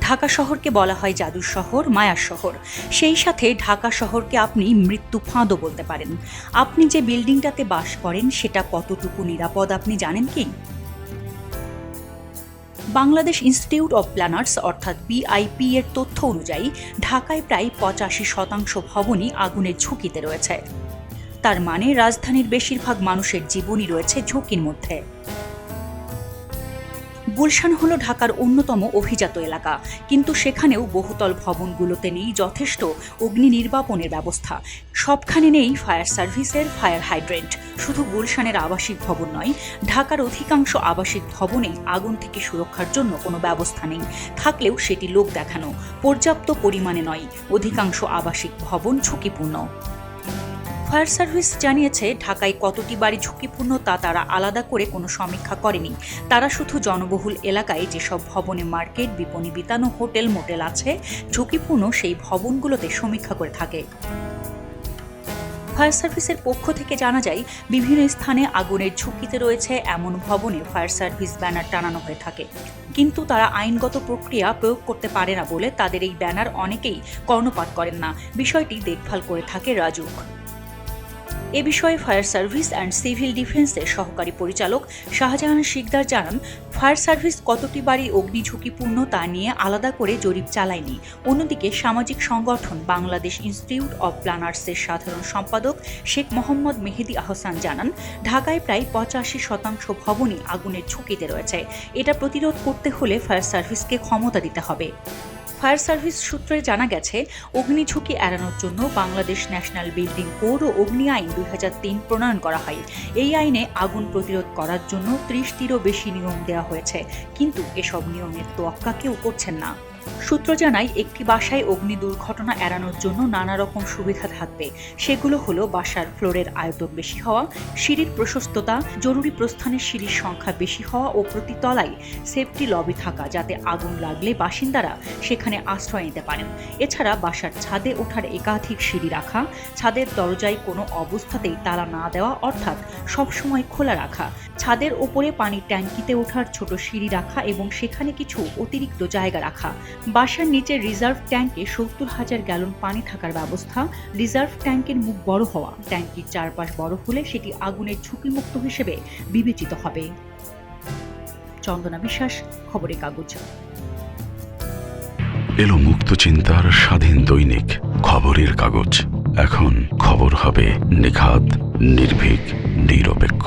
ঢাকা শহরকে বলা হয় জাদুর শহর, মায়ার শহর। সেই সাথে ঢাকা শহরকে আপনি মৃত্যু ফাঁদও বলতে পারেন। আপনি যে বিল্ডিংটাতে বাস করেন, সেটা কতটুকু নিরাপদ আপনি জানেন কি? বাংলাদেশ ইনস্টিটিউট অব প্ল্যানার্স, অর্থাৎ বিআইপি এর তথ্য অনুযায়ী, ঢাকায় প্রায় পঁচাশি শতাংশ ভবনই আগুনের ঝুঁকিতে রয়েছে। তার মানে রাজধানীর বেশিরভাগ মানুষের জীবনই রয়েছে ঝুঁকির মধ্যে। গুলশান হল ঢাকার অন্যতম অভিজাত এলাকা। কিন্তু সেখানেও বহুতল ভবনগুলোতে নেই যথেষ্ট অগ্নি নির্বাপনের ব্যবস্থা। সবখানে নেই ফায়ার সার্ভিসের ফায়ার হাইড্রেন্ট। শুধু গুলশানের আবাসিক ভবন নয়, ঢাকার অধিকাংশ আবাসিক ভবনে আগুন থেকে সুরক্ষার জন্য কোনো ব্যবস্থা নেই। থাকলেও সেটি লোক দেখানো, পর্যাপ্ত পরিমাণে নয়। অধিকাংশ আবাসিক ভবন ঝুঁকিপূর্ণ। ফায়ার সার্ভিস জানিয়েছে, ঢাকায় কতটি বাড়ি ঝুঁকিপূর্ণ তা তারা আলাদা করে কোনো সমীক্ষা করেনি। তারা শুধু জনবহুল এলাকায় যেসব ভবনে মার্কেট, বিপণী বিতানো হোটেল, মোটেল আছে, ঝুঁকিপূর্ণ সেই ভবনগুলোতে সমীক্ষা করে থাকে। ফায়ার সার্ভিসের পক্ষ থেকে জানা যায়, বিভিন্ন স্থানে আগুনের ঝুঁকিতে রয়েছে এমন ভবনে ফায়ার সার্ভিস ব্যানার টানানো হয়ে থাকে। কিন্তু তারা আইনগত প্রক্রিয়া প্রয়োগ করতে পারে না বলে তাদের এই ব্যানার অনেকেই কর্ণপাত করেন না। বিষয়টি দেখভাল করে থাকে রাজুক। এ বিষয়ে ফায়ার সার্ভিস অ্যান্ড সিভিল ডিফেন্সের সহকারী পরিচালক শাহজাহান শিকদার জানান, ফায়ার সার্ভিস কতটি বাড়ি অগ্নি ঝুঁকিপূর্ণ তা নিয়ে আলাদা করে জরিপ চালায়নি। অন্যদিকে সামাজিক সংগঠন বাংলাদেশ ইনস্টিটিউট অব প্ল্যানার্সের সাধারণ সম্পাদক শেখ মোহাম্মদ মেহেদি আহসান জানান, ঢাকায় প্রায় পঁচাশি শতাংশ ভবনই আগুনের ঝুঁকিতে রয়েছে। এটা প্রতিরোধ করতে হলে ফায়ার সার্ভিসকে ক্ষমতা দিতে হবে। ফায়ার সার্ভিস সূত্রে জানা গেছে, অগ্নি ঝুঁকি এড়ানোর জন্য বাংলাদেশ ন্যাশনাল বিল্ডিং কোড ও অগ্নি আইন দুই হাজার তিন প্রণয়ন করা হয়। এই আইনে আগুন প্রতিরোধ করার জন্য ত্রিশটিরও বেশি নিয়ম দেওয়া হয়েছে, কিন্তু এসব নিয়মের তোয়াক্কা কেউ করছেন না। সূত্র জানায়, একটি বাসায় অগ্নি দুর্ঘটনা এড়ানোর জন্য নানা রকম সুবিধা থাকবে। সেগুলো হলো বাসার ফ্লোরের আয়তন বেশি হওয়া, সিঁড়ির প্রশস্ততা, জরুরি প্রস্থানের সিঁড়ির সংখ্যা বেশি হওয়া ও প্রতি তলায় সেফটি লবি থাকা যাতে আগুন লাগলে বাসিন্দারা সেখানে আশ্রয় নিতে পারেন। এছাড়া বাসার ছাদে ওঠার একাধিক সিঁড়ি রাখা, ছাদের দরজায় কোনো অবস্থাতেই তালা না দেওয়া অর্থাৎ সবসময় খোলা রাখা, ছাদের ওপরে পানির ট্যাঙ্কিতে ওঠার ছোট সিঁড়ি রাখা এবং সেখানে কিছু অতিরিক্ত জায়গা রাখা। বাসার নিচে রিজার্ভ ট্যাঙ্কে সত্তর হাজার গ্যালন পানি থাকার ব্যবস্থা, রিজার্ভ ট্যাঙ্কের মুখ বড় হওয়া, ট্যাঙ্কির চারপাশ বড় হলে সেটি আগুনের ঝুঁকিমুক্ত হিসেবে বিবেচিত হবে। চন্দনা বিশ্বাস, খবরের কাগজ। এলো মুক্ত চিন্তার স্বাধীন দৈনিক, খবরের কাগজ। এখন খবর হবে নিখাত, নির্ভীক, নিরপেক্ষ।